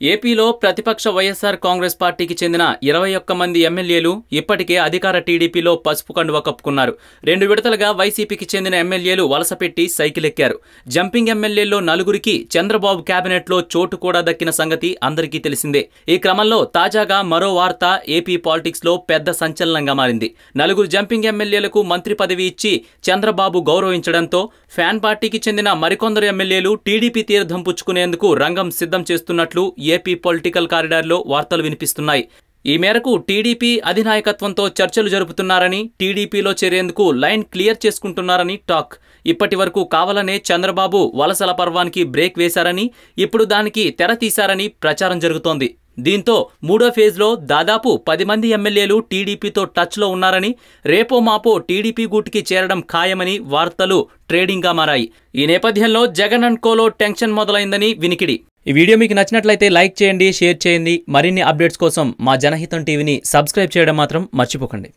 ఏపీలో ప్రతిపక్ష వైఎస్ఆర్ కాంగ్రెస్ పార్టీకి చెందిన ఇరవై ఒక్క మంది ఎమ్మెల్యేలు ఇప్పటికే అధికార టీడీపీలో పసుపు కండువ కప్పుకున్నారు. రెండు విడతలుగా వైసీపీకి చెందిన ఎమ్మెల్యేలు వలసపెట్టి సైకిల్ ఎక్కారు జంపింగ్ ఎమ్మెల్యేల్లో నలుగురికి చంద్రబాబు కేబినెట్లో చోటు కూడా దక్కిన సంగతి అందరికీ తెలిసిందే. ఈ క్రమంలో తాజాగా మరో వార్త ఏపీ పాలిటిక్స్లో పెద్ద సంచలనంగా మారింది. నలుగురు జంపింగ్ ఎమ్మెల్యేలకు మంత్రి పదవి ఇచ్చి చంద్రబాబు గౌరవించడంతో ఫ్యాన్ పార్టీకి చెందిన మరికొందరు ఎమ్మెల్యేలు టీడీపీ తీర్థం పుచ్చుకునేందుకు రంగం సిద్ధం చేస్తున్నట్లు ఏపీ పొలిటికల్ కారిడార్లో వార్తలు వినిపిస్తున్నాయి. ఈ మేరకు టీడీపీ అధినాయకత్వంతో చర్చలు జరుపుతున్నారని టీడీపీలో చేరేందుకు లైన్ క్లియర్ చేసుకుంటున్నారని టాక్. ఇప్పటి వరకు కావాలనే చంద్రబాబు వలసల పర్వానికి బ్రేక్ వేశారని ఇప్పుడు దానికి తెర తీశారని ప్రచారం జరుగుతోంది. దీంతో మూడో ఫేజ్లో దాదాపు పది మంది ఎమ్మెల్యేలు టీడీపీతో టచ్లో ఉన్నారని రేపో మాపో టీడీపీ గూటికి చేరడం ఖాయమని వార్తలు ట్రేడింగ్గా మారాయి. ఈ నేపథ్యంలో జగన్ అండ్ కోలో టెన్షన్ మొదలైందని వినికిడి. ఈ వీడియో మీకు నచ్చినట్లయితే లైక్ చేయండి షేర్ చేయండి. మరిన్ని అప్డేట్స్ కోసం మా జనహితం టీవీని సబ్స్క్రైబ్ చేయడం మాత్రం మర్చిపోకండి.